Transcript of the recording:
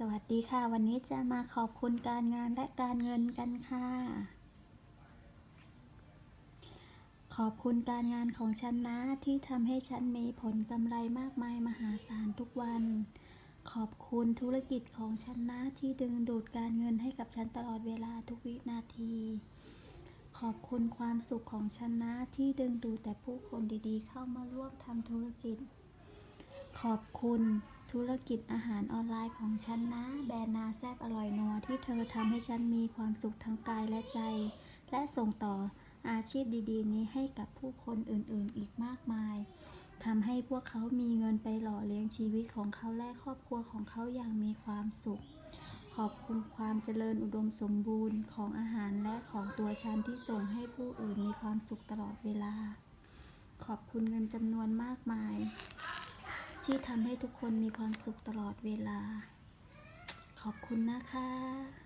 สวัสดีค่ะ วันนี้จะมาขอบคุณการงานและการเงินกันค่ะ ขอบคุณการงานของฉันนะที่ทำให้ฉันมีผลกำไรมากมายมหาศาลทุกวัน ขอบคุณธุรกิจของฉันนะที่ดึงดูดการเงินให้กับฉันตลอดเวลาทุกวินาที ขอบคุณความสุขของฉันนะที่ดึงดูดแต่ผู้คนดีๆ เข้ามาร่วมทำธุรกิจ ขอบคุณ ธุรกิจอาหารออนไลน์ของฉันนะ แบรนด์นาแซบอร่อยนัวที่เธอทำให้ฉันมีความสุขทั้งกายและใจ และส่งต่ออาชีพดีๆ นี้ให้กับผู้คนอื่นๆ อีกมากมายทำให้พวกเขามีเงินไปหล่อเลี้ยงชีวิตของเขาและครอบครัวของเขาอย่างมีความสุข ขอบคุณความเจริญอุดมสมบูรณ์ของอาหารและของตัวฉันที่ส่งให้ผู้อื่นมีความสุขตลอดเวลา ขอบคุณเงินจำนวนมากมาย ที่ทำให้ทุกคนมีความสุขตลอดเวลา ขอบคุณนะคะ